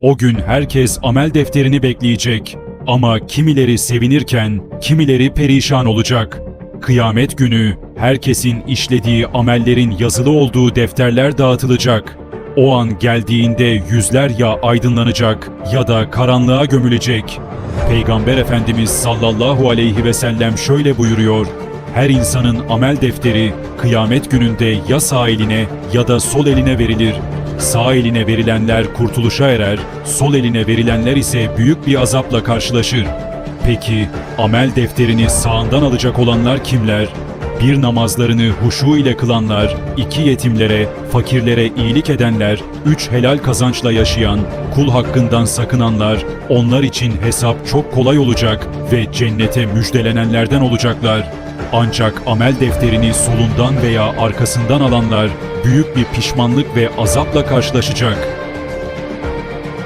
O gün herkes amel defterini bekleyecek. Ama kimileri sevinirken kimileri perişan olacak. Kıyamet günü herkesin işlediği amellerin yazılı olduğu defterler dağıtılacak. O an geldiğinde yüzler ya aydınlanacak ya da karanlığa gömülecek. Peygamber Efendimiz sallallahu aleyhi ve sellem şöyle buyuruyor. Her insanın amel defteri kıyamet gününde ya sağ eline ya da sol eline verilir. Sağ eline verilenler kurtuluşa erer, sol eline verilenler ise büyük bir azapla karşılaşır. Peki amel defterini sağından alacak olanlar kimler? Bir namazlarını huşu ile kılanlar, iki yetimlere, fakirlere iyilik edenler, üç helal kazançla yaşayan, kul hakkından sakınanlar, onlar için hesap çok kolay olacak ve cennete müjdelenenlerden olacaklar. Ancak amel defterini solundan veya arkasından alanlar büyük bir pişmanlık ve azapla karşılaşacak.